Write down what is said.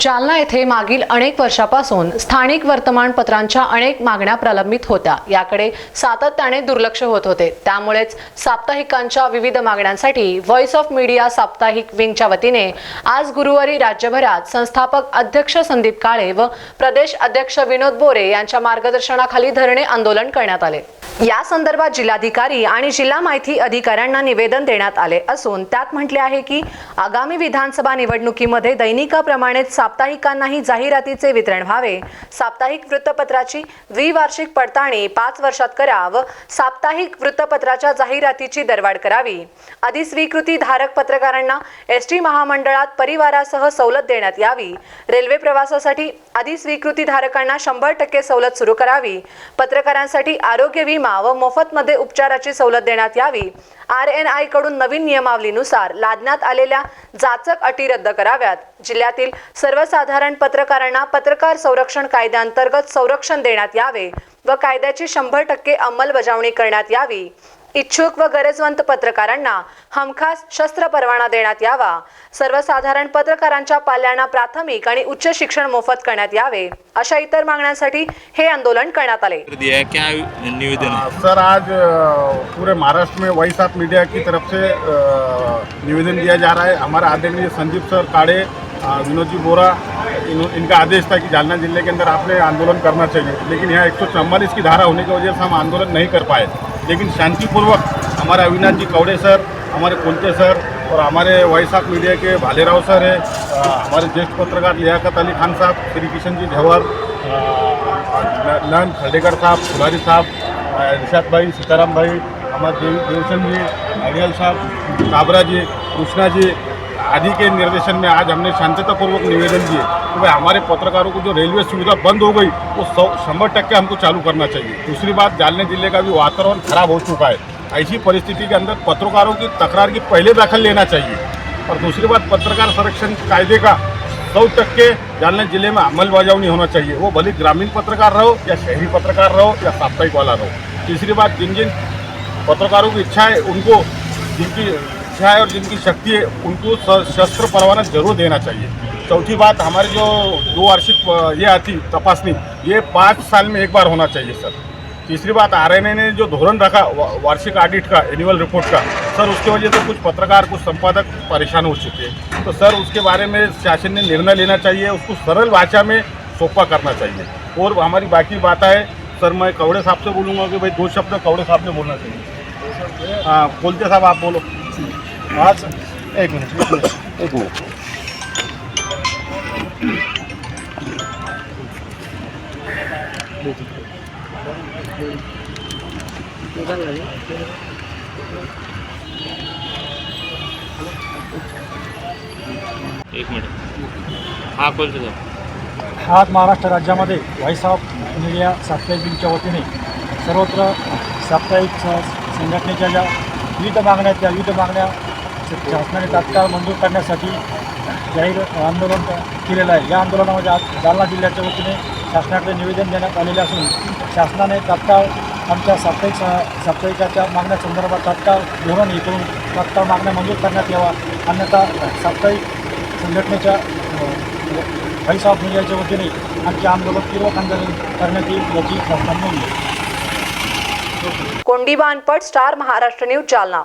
जालना येथे मागील अनेक वर्षापासून स्थानिक वर्तमानपत्रांच्या अनेक मागण्या प्रलंबित होत्या. याकडे सातत्याने दुर्लक्ष होत होते. त्यामुळेच साप्ताहिकांच्या विविध मागण्यांसाठी व्हॉइस ऑफ मीडिया साप्ताहिक विंगच्या वतीने आज गुरुवारी राज्यभरात संस्थापक अध्यक्ष संदीप काळे व प्रदेश अध्यक्ष विनोद बोरे यांच्या मार्गदर्शनाखाली धरणे आंदोलन करण्यात आले. या संदर्भात जिल्हाधिकारी आणि जिल्हा माहिती अधिकाऱ्यांना निवेदन देण्यात आले असून त्यात म्हटले आहे की आगामी विधानसभा निवडणुकीमध्ये दैनिकाप्रमाणेच साप्ताहिकांनाही जाहिरातीचे वितरण व्हावे. साप्ताहिक वृत्तपत्राची द्विवार्षिक पडताळणी पाच वर्षात करा व साप्ताहिक वृत्तपत्राच्या जाहिरातीची दरवाढ करावी. अधिस्वीकृती धारक पत्रकारांना एस टी महामंडळात परिवारासह सवलत देण्यात यावी. रेल्वे प्रवासासाठी अधिस्वीकृती धारकांना शंभर टक्के सवलत सुरू करावी. पत्रकारांसाठी आरोग्य विमा व मोफतमध्ये उपचाराची सवलत देण्यात यावी. आर एन आयकडून नवीन नियमावलीनुसार लादण्यात आलेल्या जाचक अटी रद्द कराव्यात. जिल्ह्यातील सर्वसाधारण पत्रकारांना पत्रकार संरक्षण कायद्याअंतर्गत संरक्षण देण्यात यावे व कायद्याची शंभर टक्के अंमलबजावणी करण्यात यावी. इच्छुक व गरजवंत पत्रकारांना हमखास शस्त्र परवाना देण्यात यावा. सर्वसाधारण पत्रकारांच्या पाल्यांना प्राथमिक आणि उच्च शिक्षण मोफत करण्यात यावे अशा इतर मागण्यांसाठी हे आंदोलन करण्यात आले. क्या निवेदन सर आज पूरे महाराष्ट्र में वही सात मीडिया की तरफ से निवेदन दिया जा रहा है. हमारा आदरणीय संदीप सर काड़े विनोद जी बोरा इन, इनका आदेश था कि जालना ज़िले के अंदर आपने आंदोलन करना चाहिए। लेकिन यहाँ एक की धारा होने की वजह से हम आंदोलन नहीं कर पाए। लेकिन शांतिपूर्वक हमारे अविनाश जी कौड़े सर हमारे कोलते सर और हमारे वही ऑफ़ मीडिया के भालेराव सर है हमारे ज्येष्ठ पत्रकार लियाकत अली खान साहब श्री किशन जी झवर लन खर्डेकर साहब फुलारी साहब रिशाद भाई सीताराम भाई हमारे देव देवसन जी अड़ियल साहब काबरा जी कृष्णा जी आदि के निर्देशन में आज हमने शांततापूर्वक निवेदन दिए कि भाई हमारे पत्रकारों को जो रेलवे सुविधा बंद हो गई, वो सौ शंबर टक्के हमको चालू करना चाहिए। दूसरी बात, जालने ज़िले का भी वातावरण खराब हो चुका है। ऐसी परिस्थिति के अंदर पत्रकारों की तकरार की पहले दाखिल लेना चाहिए। और दूसरी बात, पत्रकार संरक्षण कायदे का सौ टक्के जालना ज़िले में अमलबजावनी होना चाहिए। वो भले ग्रामीण पत्रकार रहो या शहरी पत्रकार रहो या साप्ताहिक वाला रहो। तीसरी बात जिन जिन पत्रकारों की इच्छा है, उनको जिनकी इच्छा है और जिनकी शक्ति है, उनको शस्त्र परवाना ज़रूर देना चाहिए। चौथी बात, हमारी जो दो वार्षिक ये आती, तपासनी, ये पाँच साल में एक बार होना चाहिए, सर। तीसरी बात आर ने जो धोरण रखा वार्षिक ऑडिट का एनुअल रिपोर्ट का, सर, उसके वजह से कुछ पत्रकार, कुछ संपादक परेशान हो चुके हैं। तो सर, उसके बारे में शासन ने निर्णय लेना चाहिए, उसको सरल भाषा में सोपा करना चाहिए। और हमारी बाकी बात है, सर, मैं कवड़े साहब से बोलूँगा कि भाई दो शब्द कवड़े साहब ने बोलना चाहिए। हाँ बोलते साहब, आप बोलो। आज एक मिनट एक मिनट. एक मिनट. एक मिनिट. हा सर आज महाराष्ट्र राज्यामध्ये व्हॉइस ऑफ मीडिया साप्ताहिक दिनच्या वतीने सर्वत्र साप्ताहिक संघटनेच्या ज्या विविध मागण्या त्या विविध मागण्या शासनाने तात्काळ मंजूर करण्यासाठी जाहीर आंदोलन केलेलं आहे. या आंदोलनामध्ये आज जालना जिल्ह्याच्या वतीने शासनाकडे निवेदन देण्यात आलेले असून शासनाने तात्काळ आमच्या साप्ताहिक स- साप्ताहिकाच्या मागण्यासंदर्भात तात्काळ धोरण हे करून तात्काळ मागण्या मंजूर करण्यात यावा. अन्यथा साप्ताहिक संघटनेच्या व्हॉइस ऑफ मीडियाच्या वतीने आमचे आंदोलन तीव्र आंदोलन करण्यात येईल याची शासनाने नोंद घेतली. Star Maharashtra news Jalna.